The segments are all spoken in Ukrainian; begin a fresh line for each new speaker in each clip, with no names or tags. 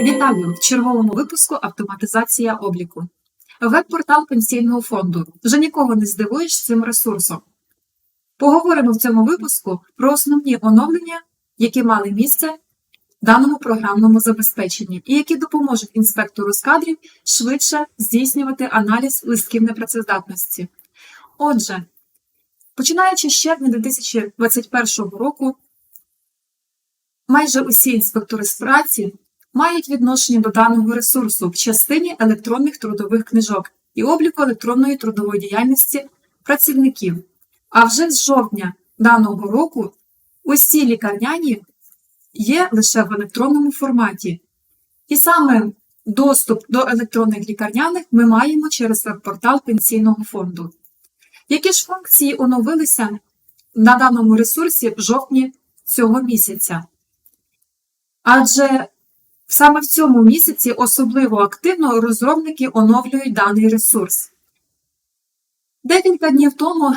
Вітаю в черговому випуску Автоматизація обліку. Веб-портал пенсійного фонду. Вже нікого не здивуєш цим ресурсом. Поговоримо в цьому випуску про основні оновлення, які мали місце в даному програмному забезпеченні, і які допоможуть інспектору з кадрів швидше здійснювати аналіз листків непрацездатності. Отже, починаючи з червня 2021 року, майже усі інспектори з праці мають відношення до даного ресурсу в частині електронних трудових книжок і обліку електронної трудової діяльності працівників. А вже з жовтня даного року усі лікарняні є лише в електронному форматі. І саме доступ до електронних лікарняних ми маємо через веб-портал пенсійного фонду. Які ж функції оновилися на даному ресурсі в жовтні цього місяця? Адже Саме в цьому місяці особливо активно розробники оновлюють даний ресурс. Декілька днів тому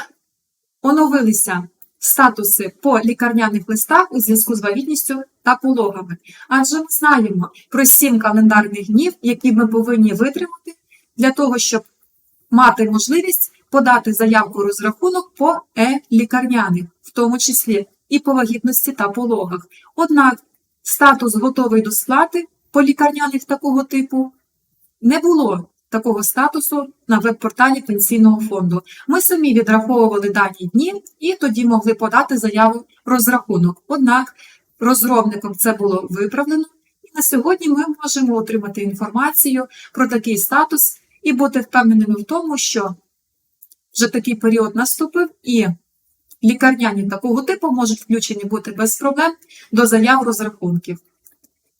оновилися статуси по лікарняних листах у зв'язку з вагітністю та пологами. Адже ми знаємо про 7 календарних днів, які ми повинні витримати для того, щоб мати можливість подати заявку розрахунок по е-лікарняних, в тому числі і по вагітності та пологах. Однак статус готовий до сплати по лікарняних такого типу не було такого статусу на веб-порталі пенсійного фонду. Ми самі відраховували дані дні і тоді могли подати заяву розрахунок. Однак розробником це було виправлено, і на сьогодні ми можемо отримати інформацію про такий статус і бути впевненими в тому, що вже такий період наступив і лікарняні такого типу можуть включені бути без проблем до заяв розрахунків.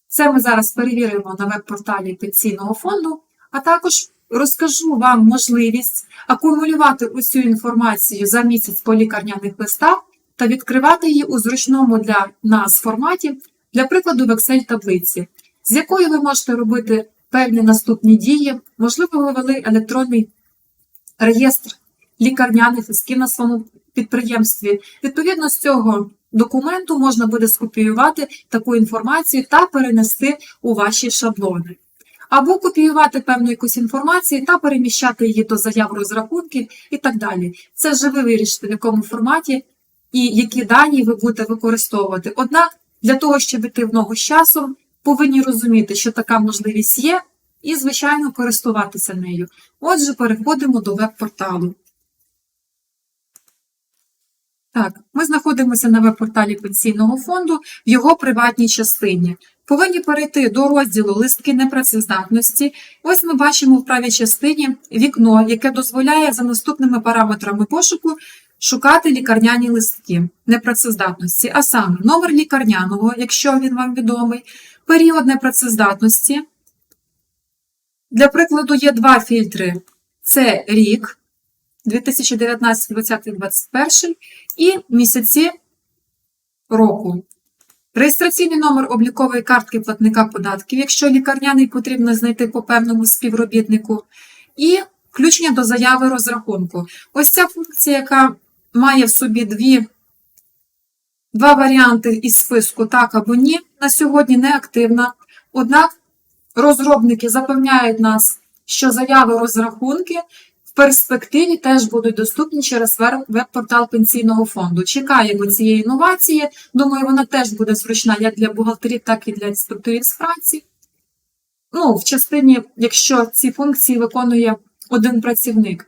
Це ми зараз перевіримо на веб-порталі пенсійного фонду, а також розкажу вам можливість акумулювати усю інформацію за місяць по лікарняних листах та відкривати її у зручному для нас форматі, для прикладу в Excel-таблиці, з якою ви можете робити певні наступні дії, можливо, ви ввели електронний реєстр лікарняних листків на своєму підприємстві. Відповідно з цього документу можна буде скопіювати таку інформацію та перенести у ваші шаблони. Або копіювати певну якусь інформацію та переміщати її до заяв розрахунків і так далі. Це вже ви вирішите, в якому форматі і які дані ви будете використовувати. Однак, для того, щоб йти в ногу з часом, повинні розуміти, що така можливість є, і, звичайно, користуватися нею. Отже, переходимо до веб-порталу. Так, ми знаходимося на веб-порталі пенсійного фонду в його приватній частині. Повинні перейти до розділу листки непрацездатності. Ось ми бачимо в правій частині вікно, яке дозволяє за наступними параметрами пошуку шукати лікарняні листки непрацездатності, а саме номер лікарняного, якщо він вам відомий, період непрацездатності. Для прикладу, є два фільтри: це рік. 2019, 2020, 2021 і місяці року. Реєстраційний номер облікової картки платника податків, якщо лікарняний потрібно знайти по певному співробітнику, і включення до заяви розрахунку. Ось ця функція, яка має в собі дві, два варіанти із списку так або ні, на сьогодні не активна. Однак розробники запевняють нас, що заяви розрахунки перспективі теж будуть доступні через веб-портал пенсійного фонду. Чекаємо цієї інновації. Думаю, вона теж буде зручна як для бухгалтерів, так і для інспекторів з праці. Ну, в частині, якщо ці функції виконує один працівник.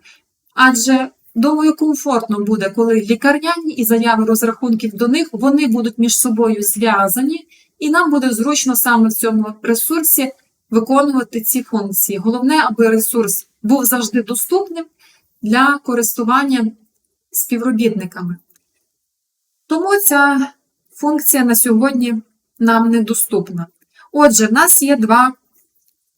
Адже, думаю, комфортно буде, коли лікарняні і заяви розрахунків до них вони будуть між собою зв'язані, і нам буде зручно саме в цьому ресурсі виконувати ці функції. Головне, аби ресурс був завжди доступним для користування співробітниками. Тому ця функція на сьогодні нам недоступна. Отже, в нас є два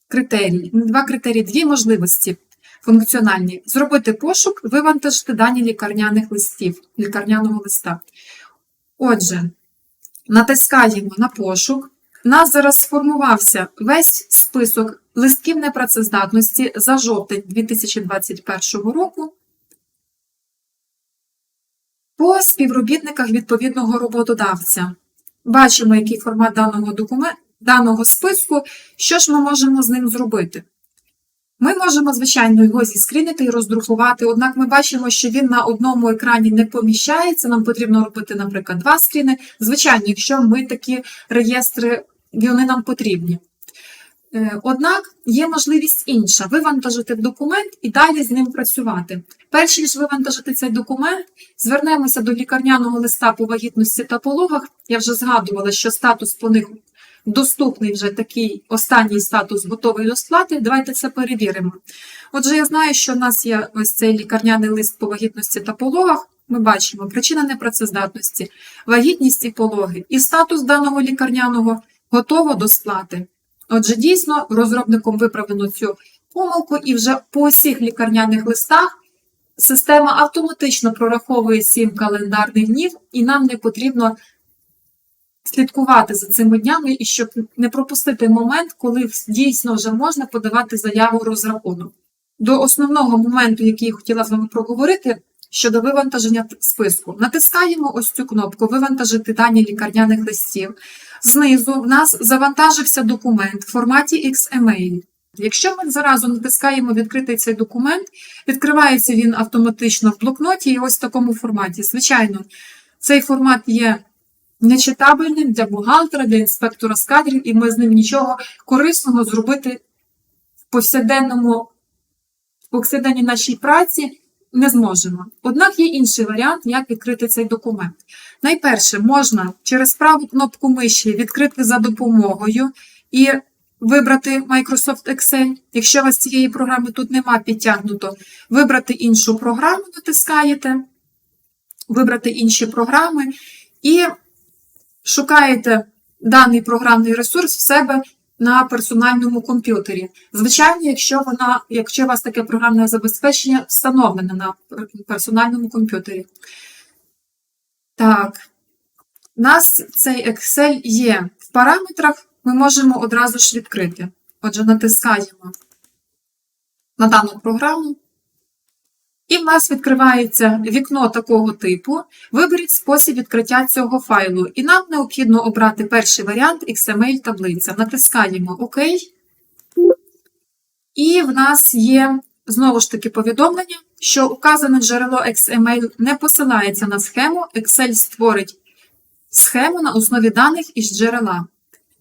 критерії, два критерії, дві можливості функціональні: зробити пошук, вивантажити дані лікарняних листів, лікарняного листа. Отже, натискаємо на пошук. Нас зараз сформувався весь список листків непрацездатності за жовтень 2021 року. По співробітниках відповідного роботодавця. Бачимо, який формат даного документу, даного списку, що ж ми можемо з ним зробити. Ми можемо, звичайно, його зіскрінити і роздрукувати, однак ми бачимо, що він на одному екрані не поміщається. Нам потрібно робити, наприклад, два скріни. Звичайно, якщо ми такі реєстри, вони нам потрібні. Е, Однак є можливість інша вивантажити документ і далі з ним працювати. Перш ніж вивантажити цей документ, звернемося до лікарняного листа по вагітності та пологах. Я вже згадувала, що статус по них доступний вже такий останній статус готовий до сплати. Давайте це перевіримо. Отже, я знаю, що в нас є ось цей лікарняний лист по вагітності та пологах. Ми бачимо причина непрацездатності, вагітність і пологи, і статус даного лікарняного готово до сплати. Отже, дійсно, розробником виправлено цю помилку, і вже по всіх лікарняних листах система автоматично прораховує 7 календарних днів, і нам не потрібно слідкувати за цими днями, і щоб не пропустити момент, коли дійсно вже можна подавати заяву розрахунок. До основного моменту, який я хотіла з вами проговорити, щодо вивантаження списку. Натискаємо ось цю кнопку Вивантажити дані лікарняних листів. Знизу в нас завантажився документ в форматі XML. Якщо ми заразу натискаємо відкрити цей документ, відкривається він автоматично в блокноті і ось в такому форматі. Звичайно, цей формат є нечитабельним для бухгалтера, для інспектора з кадрів, і ми з ним нічого корисного зробити в повсякденному, в повсякденній нашій праці не зможемо. Однак є інший варіант, як відкрити цей документ. Найперше, можна через праву кнопку миші відкрити за допомогою і вибрати Microsoft Excel. Якщо у вас цієї програми тут нема підтягнуто, вибрати іншу програму, натискаєте, вибрати інші програми і шукаєте даний програмний ресурс в себе на персональному комп'ютері. Звичайно, якщо вона, якщо у вас таке програмне забезпечення встановлене на персональному комп'ютері. Так, у нас цей Excel є в параметрах, ми можемо одразу ж відкрити. Отже, натискаємо на дану програму. І в нас відкривається вікно такого типу. Виберіть спосіб відкриття цього файлу. І нам необхідно обрати перший варіант XML-таблиця. Натискаємо ОК. І в нас є знову ж таки повідомлення, що указане джерело XML не посилається на схему. Excel створить схему на основі даних із джерела.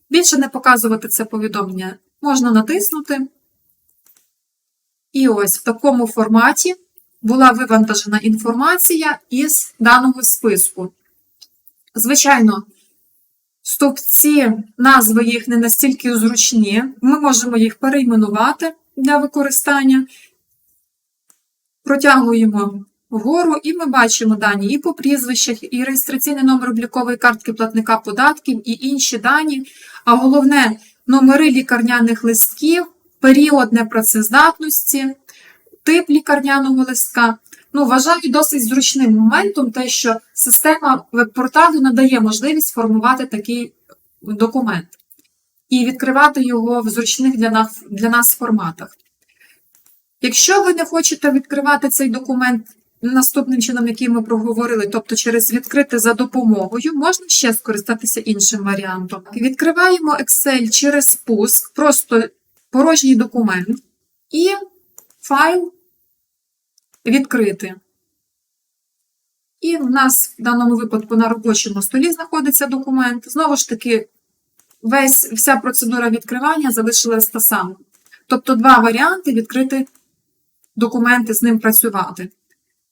Більше не показувати це повідомлення можна натиснути. І ось в такому форматі була вивантажена інформація із даного списку. Звичайно, стовпці, назви їх не настільки зручні, ми можемо їх перейменувати для використання. Протягуємо вгору, і ми бачимо дані і по прізвищах, і реєстраційний номер облікової картки платника податків, і інші дані. А головне, номери лікарняних листків, період непрацездатності, тип лікарняного листка. Ну, вважаю досить зручним моментом те, що система веб-порталу надає можливість формувати такий документ і відкривати його в зручних для нас, для нас форматах. Якщо ви не хочете відкривати цей документ наступним чином, який ми проговорили, тобто через відкрити за допомогою, можна ще скористатися іншим варіантом. Відкриваємо Excel через спуск, просто порожній документ, і файл відкрити. І в нас в даному випадку на робочому столі знаходиться документ. Знову ж таки, весь, вся процедура відкривання залишилась та сама. Тобто, два варіанти відкрити документи, з ним працювати.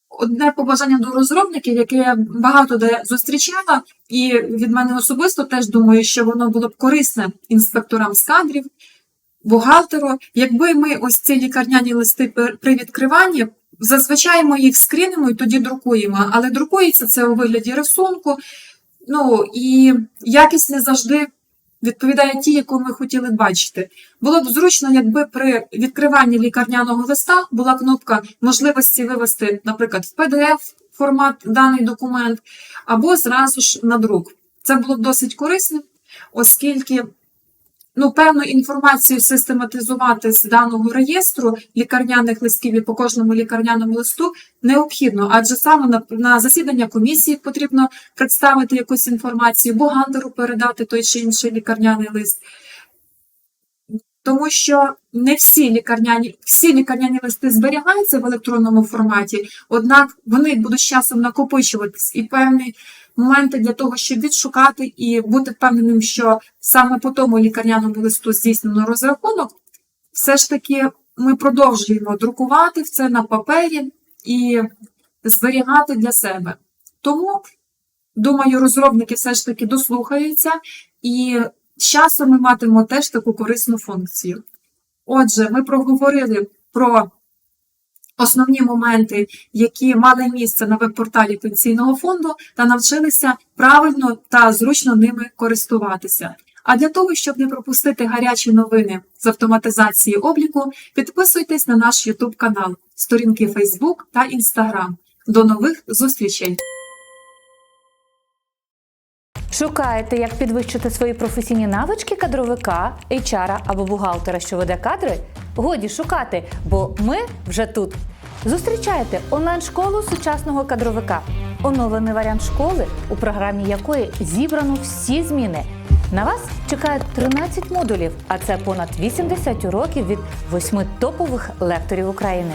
Одне побажання до розробників, яке я багато де зустрічала, і від мене особисто теж думаю, що воно було б корисне інспекторам з кадрів, бухгалтеру. Якби ми ось ці лікарняні листи при відкриванні, зазвичай ми їх скрінимо і тоді друкуємо, але друкується це у вигляді рисунку. Ну і якість не завжди відповідає ті, яку ми хотіли бачити. Було б зручно, якби при відкриванні лікарняного листа була кнопка можливості вивести, наприклад, в PDF формат даний документ, або зразу ж на друк. Це було б досить корисним, оскільки ну, певну інформацію систематизувати з даного реєстру лікарняних листків і по кожному лікарняному листу необхідно, адже саме на, на засідання комісії потрібно представити якусь інформацію, бухгалтеру передати той чи інший лікарняний лист. Тому що не всі лікарняні, всі лікарняні листи зберігаються в електронному форматі, однак вони будуть з часом накопичуватись і певні моменти для того, щоб відшукати і бути впевненим, що саме по тому лікарняному листу здійснено розрахунок, все ж таки ми продовжуємо друкувати це на папері і зберігати для себе. Тому, думаю, розробники все ж таки дослухаються і з часом ми матимемо теж таку корисну функцію. Отже, ми проговорили про основні моменти, які мали місце на веб-порталі пенсійного фонду, та навчилися правильно та зручно ними користуватися. А для того, щоб не пропустити гарячі новини з автоматизації обліку, підписуйтесь на наш YouTube канал, сторінки Facebook та Instagram. До нових зустрічей!
Шукаєте, як підвищити свої професійні навички кадровика, HR або бухгалтера, що веде кадри? Годі шукати, бо ми вже тут. Зустрічайте онлайн-школу сучасного кадровика. Оновлений варіант школи, у програмі якої зібрано всі зміни. На вас чекають 13 модулів, а це понад 80 уроків від 8 топових лекторів України.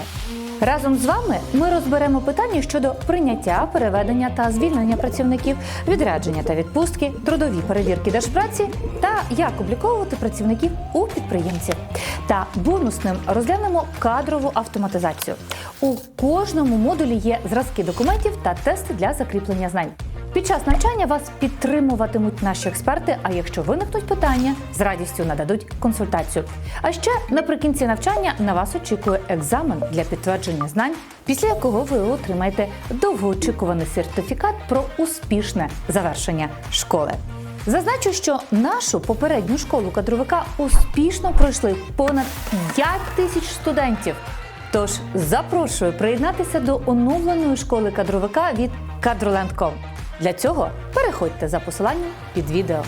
Разом з вами ми розберемо питання щодо прийняття, переведення та звільнення працівників, відрядження та відпустки, трудові перевірки держпраці та як обліковувати працівників у підприємців. Та бонусним розглянемо кадрову автоматизацію. У кожному модулі є зразки документів та тести для закріплення знань. Під час навчання вас підтримуватимуть наші експерти. А якщо виникнуть питання, з радістю нададуть консультацію. А ще наприкінці навчання на вас очікує екзамен для підтвердження знань, після якого ви отримаєте довгоочікуваний сертифікат про успішне завершення школи. Зазначу, що нашу попередню школу кадровика успішно пройшли понад 5 тисяч студентів. Тож запрошую приєднатися до оновленої школи кадровика від Кадроленд.com. Для цього переходьте за посиланням під відео.